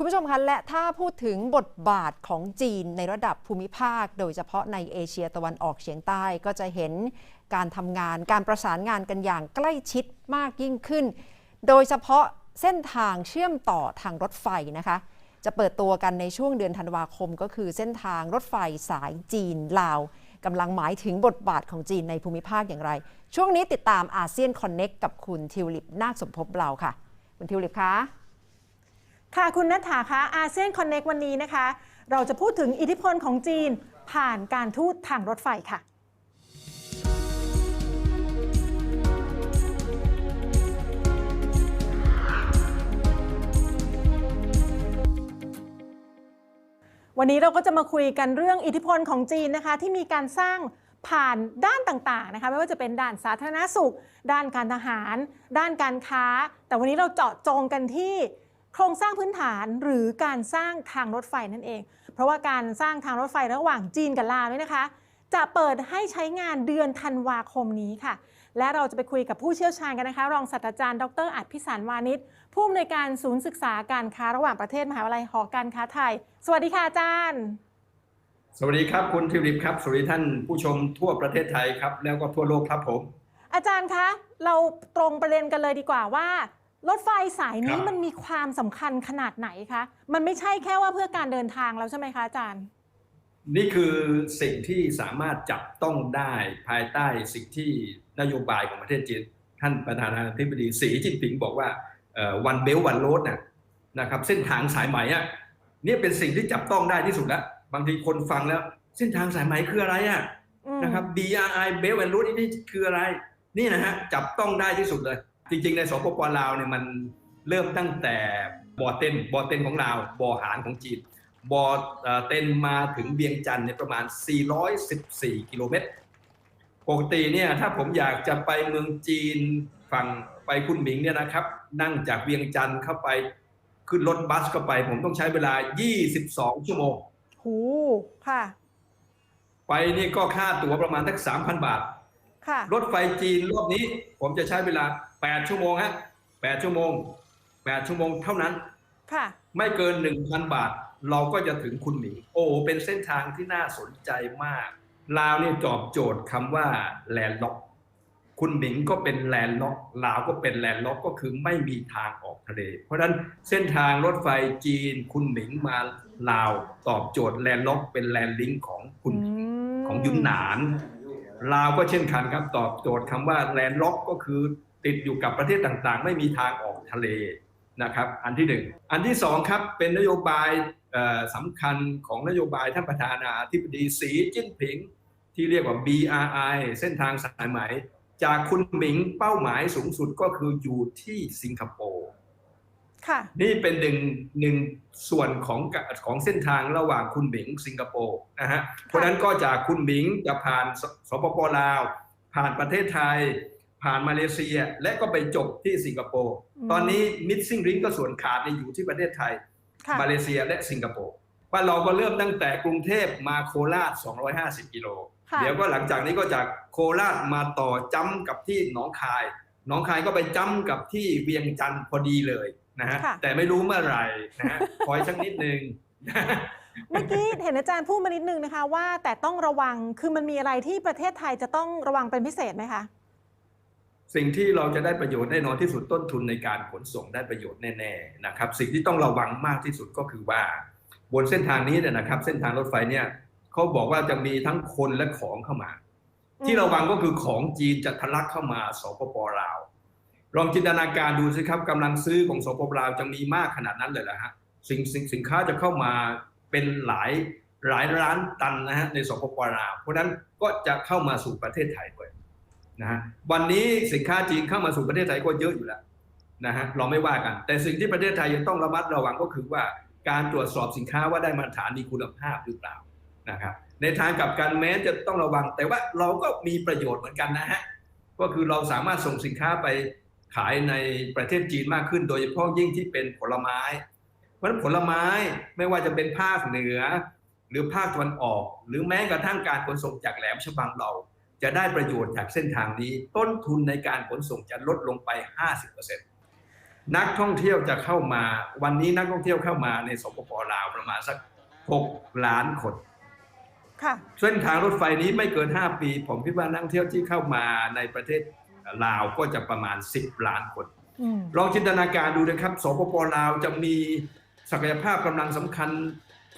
คุณผู้ชมคะและถ้าพูดถึงบทบาทของจีนในระดับภูมิภาค โดยเฉพาะในเอเชียตะวันออกเฉียงใต้ก็จะเห็นการทำงานการประสานงานกันอย่างใกล้ชิดมากยิ่งขึ้น โดยเฉพาะเส้นทางเชื่อมต่อทางรถไฟนะคะ จะเปิดตัวกันในช่วงเดือนธันวาคม ก็คือเส้นทางรถไฟสายจีนลาวกำลังหมายถึงบทบาทของจีนในภูมิภาคอย่างไร ช่วงนี้ติดตามอาเซียนคอนเน็กกับคุณทิวลิปนาคสมภพเราค่ะ คุณทิวลิปคะ ค่ะคุณนัทธาคะอาเซียนคอนเน็กวันนี้นะคะ เราจะพูดถึงอิทธิพลของจีนผ่านการทูตทางรถไฟค่ะวันนี้เราก็จะมาคุยกันเรื่องอิทธิพลของจีนนะคะ ที่มีการสร้างผ่านด้านต่างๆนะคะไม่ว่าจะเป็นด้านสาธารณสุข ด้านการทหาร ด้านการค้า แต่วันนี้เราเจาะจงกันที่ ครงสร้างพื้นฐานหรือการสร้างทางรถไฟนั่นเอง เพราะว่าการสร้างทางรถไฟระหว่างจีนกับลาวเนี่ยนะคะ จะเปิดให้ใช้งานเดือนธันวาคมนี้ค่ะ และเราจะไปคุยกับผู้เชี่ยวชาญกันนะคะ รองศาสตราจารย์ดรอัดพิสารวานิชผู้อำนวยการศูนย์ศึกษาการค้าระหว่างประเทศมหาวิทยาลัยหอการค้าไทย สวัสดีค่ะอาจารย์สวัสดีครับคุณทิวลิปครับสวัสดีท่านผู้ชมทั่วประเทศไทยครับ แล้วก็ทั่วโลกครับผม อาจารย์คะ เราตรงประเด็นกันเลยดีกว่าว่า รถไฟสายนี้ครับ มันมีความสำคัญขนาดไหนคะ มันไม่ใช่แค่ว่าเพื่อการเดินทางแล้วใช่ไหมคะอาจารย์ นี่คือสิ่งที่สามารถจับต้องได้ภายใต้สิ่งที่นโยบายของประเทศจีน ท่านประธานาธิบดีสีจิ้นผิงบอกว่าวันเบลวันโรดน่ะนะครับเส้นทางสายไหมอะเนี่ยเป็นสิ่งที่จับต้องได้ที่สุดแล้ว บางทีคนฟังแล้ว เส้นทางสายไหมคืออะไรอะ อืมนะครับ BRI Belt and Road นี่คืออะไร นี่นะฮะ จับต้องได้ที่สุดเลย จริง ๆ ในสปปลาวเนี่ยมันเริ่มตั้งแต่บ่อเต้นบ่อเต้นของลาวบ่อหารของจีนบ่อเอ่อเต้นมาถึงเวียงจันทร์เนี่ยประมาณ 414 กิโลเมตรปกติเนี่ยถ้าผมอยากจะไปเมืองจีนฝั่งไปคุณหมิงเนี่ยนะครับ นั่งจากเวียงจันทร์เข้าไปขึ้นรถบัสเข้าไป ผมต้องใช้เวลา 22 ชั่วโมงหูค่ะ ไปนี่ก็ค่าตั๋วประมาณสัก3,000 บาทค่ะ รถไฟจีนรอบนี้ ผมจะใช้เวลา 8 ชั่วโมงฮะ8ชั่วโมง 8 ชั่วโมงเท่านั้น ค่ะ ไม่เกิน 1,000 บาท เราก็จะถึงคุณหมิงโอ้เป็นเส้นทางที่น่าสนใจมาก ลาวเนี่ยจอบโจทย์คำว่าแลนล็อก คุณหมิงก็เป็นแลนล็อก ลาวก็เป็นแลนล็อกก็คือไม่มีทางออกทะเล เพราะฉะนั้นเส้นทางรถไฟจีน คุณหมิงมาลาวตอบโจทย์แลนล็อก เป็นแลนลิงก์ของคุณหมิงมของยุนหนาน ลาวก็เช่นกันครับตอบโจทย์คำว่าแลนด์ล็อกก็คือติดอยู่กับประเทศต่างๆ ไม่มีทางออกทะเลนะครับอันที่หนึ่งอันที่สองครับเป็นนโยบายสำคัญของนโยบายท่านประธานาธิบดีสีจิ้นผิง ที่เรียกว่า BRI เส้นทางสายไหม จากคุณหมิงเป้าหมายสูงสุดก็คืออยู่ที่สิงคโปร์ นี่เป็นหนึ่งหนึ่งส่วนของกะของเส้นทางระหว่างคุณหมิงสิงคโปร์นะฮะเพราะฉะนั้นก็จากคุณหมิงจะผ่านสสปปลาว ผ่านประเทศไทย ผ่านมาเลเซีย และก็ไปจบที่สิงคโปร์อืมตอนนี้มิดซิ่งริงก็ส่วนขาดเนี่ยอยู่ที่ประเทศไทยค่ะมาเลเซียและสิงคโปร์ว่านเราก็เริ่มตั้งแต่กรุงเทพมาโคราช 250 กิโลค่ะเดี๋ยวก็หลังจากนี้ก็จากโคราชมาต่อจ้ำกับที่หนองคาย หนองคายก็ไปจ้ำกับที่เวียงจันทร์พอดีเลย นะฮะค่ะแต่ไม่รู้เมื่อไหร่นะฮะคอยสักนิดนึงเมื่อกี้เห็นอาจารย์พูดมานิดนึงนะคะว่าแต่ต้องระวังคือมันมีอะไรที่ประเทศไทยจะต้องระวังเป็นพิเศษไหมคะสิ่งที่เราจะได้ประโยชน์แน่นอนที่สุดต้นทุนในการขนส่งได้ประโยชน์แน่ๆนะครับ สิ่งที่ต้องระวังมากที่สุดก็คือว่า บนเส้นทางนี้เนี่ยนะครับ เส้นทางรถไฟเนี่ยเขาบอกว่าจะมีทั้งคนและของเข้ามาอืมที่ระวังก็คือของจีนจะทะลักเข้ามาสปปลาว ลองจินตนาการดูสิครับกำลังซื้อของสปปลาวจะมีมากขนาดนั้นเลยเหรอฮะสิ่งสิ่งสินค้าจะเข้ามาเป็นหลายหลายล้านตันนะฮะในสปปลาวเพราะนั้นก็จะเข้ามาสู่ประเทศไทยด้วยนะฮะวันนี้สินค้าจีนเข้ามาสู่ประเทศไทยก็เยอะอยู่แล้วนะฮะเราไม่ว่ากัน แต่สิ่งที่ประเทศไทยยังต้องระมัดระวังก็คือว่าการตรวจสอบสินค้าว่าได้มาตรฐานมีคุณภาพหรือเปล่านะครับในทางกลับกันแม้จะต้องระวัง แต่ว่าเราก็มีประโยชน์เหมือนกันนะฮะก็คือเราสามารถส่งสินค้าไป ขายในประเทศจีนมากขึ้น โดยเฉพาะยิ่งที่เป็นผลไม้ เพราะฉะนั้นผลไม้ไม่ว่าจะเป็นภาคเหนือ หรือภาคตะวันออก หรือแม้กระทั่งการขนส่งจากแหลมฉบังเรา จะได้ประโยชน์จากเส้นทางนี้ ต้นทุนในการขนส่งจะลดลงไป 50%นักท่องเที่ยวจะเข้ามา วันนี้นักท่องเที่ยวเข้ามาในสปปลาวประมาณสัก 6 ล้านคนค่ะเส้นทางรถไฟนี้ไม่เกิน 5 ปี ผมคิดว่านักท่องเที่ยวที่เข้ามาในประเทศ ลาวก็จะประมาณ 10 ล้านคนอืมลองจินตนาการดูนะครับสปปลาวจะมีศักยภาพกำลังสำคัญ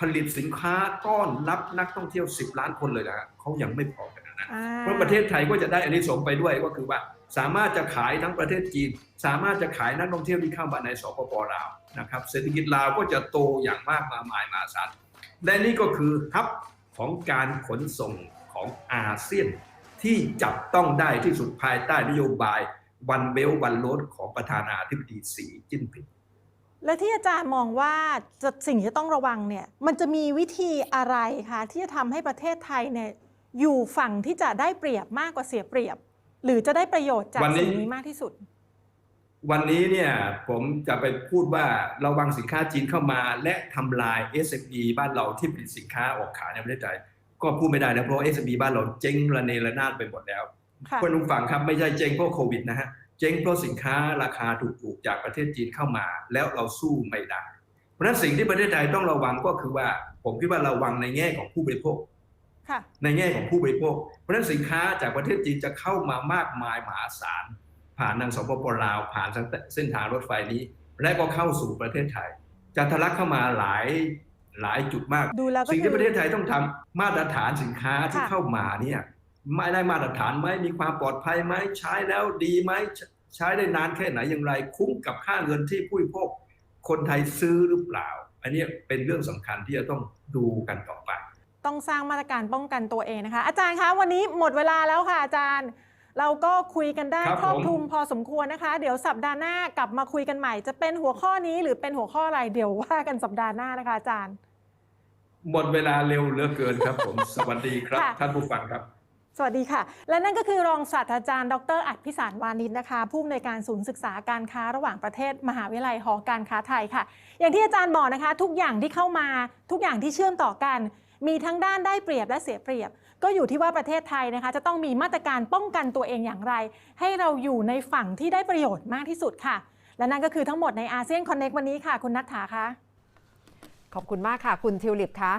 ผลิตสินค้าต้อนรับนักท่องเที่ยว 10 ล้านคนเลยนะฮะเขายังไม่พอขนาดนั้นอ่าเพราะประเทศไทยก็จะได้อานิสงส์ไปด้วยก็คือว่าสามารถจะขายทั้งประเทศจีน สามารถจะขายนักท่องเที่ยวที่เข้ามาในสปปลาวนะครับเศรษฐกิจลาวก็จะโตอย่างมากมายมหาศาลและนี่ก็คือฮับของการขนส่งของอาเซียน ที่จับต้องได้ที่สุดภายใต้นโยบายวันเบลวันโ a ดของประธานาธิบดีสีจิ้นผิงและที่อาจารย์มองว่าจะสิ่งที่ต้องระวังเนี่ยมันจะมีวิธีอะไรคะที่จะทำให้ประเทศไทยเนี่ยอยู่ฝั่งที่จะได้เปรียบมากกว่าเสียเปรียบ หรือจะได้ประโยชน์จากวันนี้สิ่งนี้มากที่สุด วันนี้เนี่ยผมจะไปพูดว่าระวังสินค้าจีนเข้ามา และทำลาย SME บ้านเราที่ผลิตสินค้าออกขายในประเทศไทย ก็พูดไม่ได้นะเพราะว่า SME บ้านเราเจ๊งระเนระนาดไปหมดแล้วค่ะเพื่อนลุงฟังครับไม่ใช่เจ๊งเพราะโควิดนะฮะเจ๊งเพราะสินค้าราคาถูกๆจากประเทศจีนเข้ามา แล้วเราสู้ไม่ได้ เพราะฉะนั้นสิ่งที่ประเทศไทยต้องระวังก็คือว่า ผมคิดว่าระวังในแง่ของผู้บริโภคค่ะในแง่ของผู้บริโภค เพราะฉะนั้นสินค้าจากประเทศจีนจะเข้ามามากมายมหาศาลผ่านทางสปปลาวผ่านทางเส้นทางรถไฟนี้ และก็เข้าสู่ประเทศไทย จะทะลักเข้ามาหลาย หลายจุดมากดูแล้วก็สิ่งคืที่อประเทศไทยต้องทำมาตรฐานสินค้าที่ค่ะเข้ามาเนี่ยไม่ได้มาตรฐานไหมมีความปลอดภัยไหมใช้แล้วดีไหมใช้ใช้ได้นานแค่ไหนอย่างไร คุ้มกับค่าเงินที่ผู้บริโภคคนไทยซื้อหรือเปล่า อันนี้เป็นเรื่องสำคัญที่จะต้องดูกันต่อไป ต้องสร้างมาตรการป้องกันตัวเองนะคะ อาจารย์คะวันนี้หมดเวลาแล้วค่ะอาจารย์ เราก็คุยกันได้ครับครอบผมคลุมพอสมควรนะคะ เดี๋ยวสัปดาห์หน้ากลับมาคุยกันใหม่ จะเป็นหัวข้อนี้หรือเป็นหัวข้ออะไรเดี๋ยวว่ากันสัปดาห์หน้านะคะอาจารย์ หมดเวลาเร็วเหลือเกินครับผม สวัสดีครับ ค่ะ ท่านผู้ฟังครับ สวัสดีค่ะ และนั่นก็คือรองศาสตราจารย์ ดรอัดพิสารวานิชนะคะ ผู้อำนวยการศูนย์ศึกษาการค้าระหว่างประเทศ มหาวิทยาลัยหอการค้าไทยค่ะ อย่างที่อาจารย์บอกนะคะ ทุกอย่างที่เข้ามา ทุกอย่างที่เชื่อมต่อกัน มีทั้งด้านได้เปรียบและเสียเปรียบ ก็อยู่ที่ว่าประเทศไทยนะคะจะต้องมีมาตรการป้องกันตัวเองอย่างไร ให้เราอยู่ในฝั่งที่ได้ประโยชน์มากที่สุดค่ะ และนั่นก็คือทั้งหมดในอาเซียนคอนเน็กวันนี้ค่ะ คุณนัทธาคะขอบคุณมากค่ะ คุณทิวลิปคะ